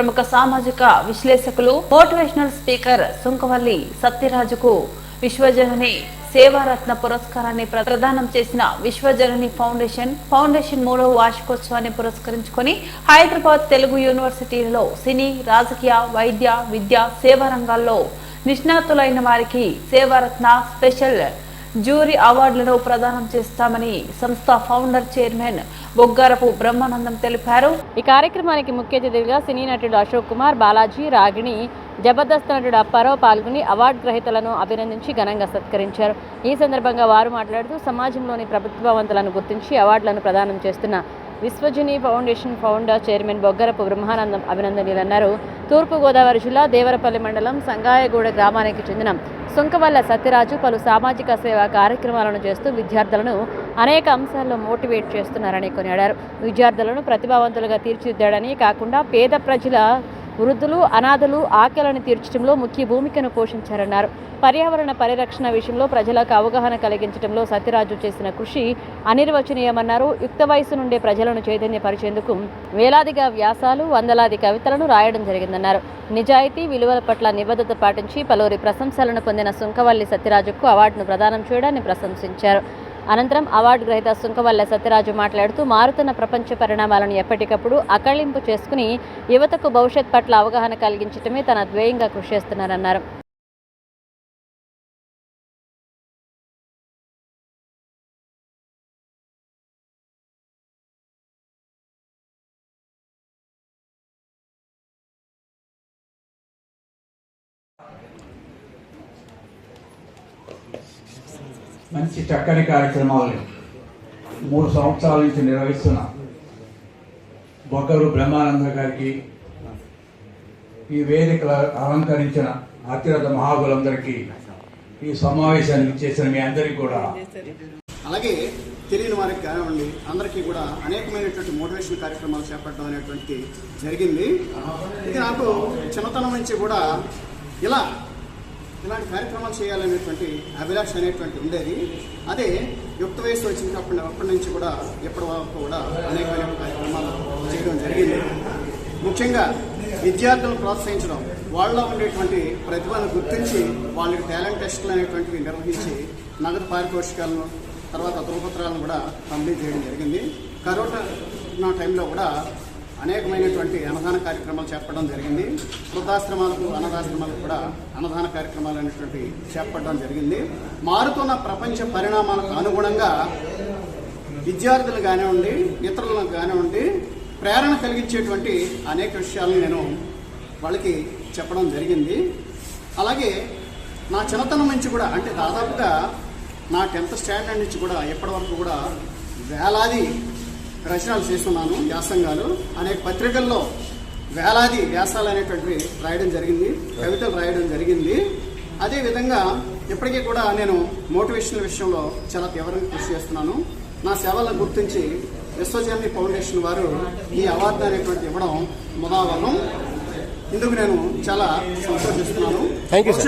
ప్రముఖ సామాజిక విశ్లేషకులు మోటివేషనల్ స్పీకర్ సుంకవల్లి సత్యరాజుకు విశ్వజనని సేవారత్న పురస్కారాన్ని ప్రదానం చేసిన విశ్వజనని ఫౌండేషన్ ఫౌండేషన్ మూడవ వార్షికోత్సవాన్ని పురస్కరించుకొని హైదరాబాద్ తెలుగు యూనివర్సిటీలలో సినీ రాజకీయ వైద్య విద్య సేవా రంగాల్లో నిష్ణాతులైన వారికి సేవారత్న స్పెషల్ జ్యూరీ అవార్డులను ప్రదానం చేస్తామని సంస్థ ఫౌండర్ చైర్మన్ బొగ్గారపు బ్రహ్మానందం తెలిపారు. ఈ కార్యక్రమానికి ముఖ్య అతిథిగా సినీ నటుడు అశోక్ కుమార్ బాలాజీ రాగిణి జబర్దస్త్ నటుడు అప్పారావు పాల్గొని అవార్డు గ్రహీతలను అభినందించి ఘనంగా సత్కరించారు. ఈ సందర్భంగా వారు మాట్లాడుతూ సమాజంలోని ప్రభుత్వవంతులను గుర్తించి అవార్డులను ప్రదానం చేస్తున్న Vishwajani foundation founder chairman Boggarapu Brahmanandam అభినందనీయులన్నారు. తూర్పుగోదావరి జిల్లా దేవరపల్లి మండలం సంగాయగూడ గ్రామానికి చెందిన సుంకవల్ల సత్యరాజు పలు సామాజిక సేవా కార్యక్రమాలను చేస్తూ విద్యార్థులను అనేక అంశాల్లో మోటివేట్ చేస్తున్నారని కొనియాడారు. విద్యార్థులను ప్రతిభావంతులుగా తీర్చిదిద్దాడని కాకుండా పేద ప్రజల వృద్ధులు అనాథలు ఆకలిని తీర్చడంలో ముఖ్య భూమికను పోషించారన్నారు. పర్యావరణ పరిరక్షణ విషయంలో ప్రజలకు అవగాహన కలిగించడంలో సత్యరాజు చేసిన కృషి అనిర్వచనీయమన్నారు. యుక్త వయసు నుండే ప్రజలను చైతన్యపరిచేందుకు వేలాదిగా వ్యాసాలు వందలాది కవితలను రాయడం జరిగిందన్నారు. నిజాయితీ విలువల పట్ల నిబద్ధత పాటించి పలువురి ప్రశంసలను పొందిన సుంకవల్లి సత్యరాజుకు అవార్డును ప్రదానం చేయడాన్ని ప్రశంసించారు. అనంతరం అవార్డు గ్రహీత సుంకవల్ల సత్యరాజు మాట్లాడుతూ మారుతున్న ప్రపంచ పరిణామాలను ఎప్పటికప్పుడు అకళింపు చేసుకుని యువతకు భవిష్యత్ పట్ల అవగాహన కలిగించడమే తన ధ్యేయంగా కృషి చేస్తున్నారన్నారు. మంచి చక్కని కార్యక్రమాలని మూడు సంవత్సరాల నుంచి నిర్వహిస్తున్న బొగ్గరు బ్రహ్మానంద గారికి ఈ వేదికలు అలంకరించిన అతిరథ మహాబులందరికీ ఈ సమావేశానికి చేసిన మీ అందరికీ కూడా అలాగే తెలియని వారికి కానివ్వండి అందరికీ కూడా అనేకమైనటువంటి మోటివేషన్ కార్యక్రమాలు చేపట్టడం అనేటువంటి జరిగింది. ఇది నాకు చిన్నతనం నుంచి కూడా ఇలా ఇలాంటి కార్యక్రమాలు చేయాలనేటువంటి అభిలాష అనేటువంటి ఉండేది. అదే యుక్త వయసు వచ్చినప్పటి అప్పటి నుంచి కూడా ఎప్పటి వరకు కూడా అనేకమైన కార్యక్రమాలు చేయడం జరిగింది. ముఖ్యంగా విద్యార్థులను ప్రోత్సహించడం వాళ్ళలో ఉండేటువంటి ప్రతిభను గుర్తించి వాళ్ళకి టాలెంట్ టెస్టులు అనేటువంటివి నిర్వహించి నగదు పారితోషికాలను తర్వాత ధృవపత్రాలను కూడా పంపిణీ చేయడం జరిగింది. కరోనా టైంలో కూడా అనేకమైనటువంటి అన్నదాన కార్యక్రమాలు చేపట్టడం జరిగింది. వృద్ధాశ్రమాలకు అన్నదాశ్రమాలకు కూడా అన్నదాన కార్యక్రమాలు అనేటువంటి చేపట్టడం జరిగింది. మారుతున్న ప్రపంచ పరిణామాలకు అనుగుణంగా విద్యార్థులు కానివ్వండి ఇతరులకు కానివ్వండి ప్రేరణ కలిగించేటువంటి అనేక విషయాలను నేను వాళ్ళకి చెప్పడం జరిగింది. అలాగే నా చిన్నతనం నుంచి కూడా అంటే దాదాపుగా నా టెన్త్ స్టాండర్డ్ నుంచి కూడా ఎప్పటి వరకు కూడా వేలాది రచనలు చేస్తున్నాను వ్యాసంగాలు అనేక పత్రికల్లో వేలాది వ్యాసాలు అనేటువంటివి రాయడం జరిగింది. కవితలు రాయడం జరిగింది. అదేవిధంగా ఇప్పటికీ కూడా నేను మోటివేషనల్ విషయంలో చాలా తీవ్రంగా కృషి చేస్తున్నాను. నా సేవలను గుర్తించి విశ్వజనని ఫౌండేషన్ వారు ఈ అవార్డు అనేటువంటి ఇవ్వడం ముదావలం ఇందుకు నేను చాలా సంతోషిస్తున్నాను.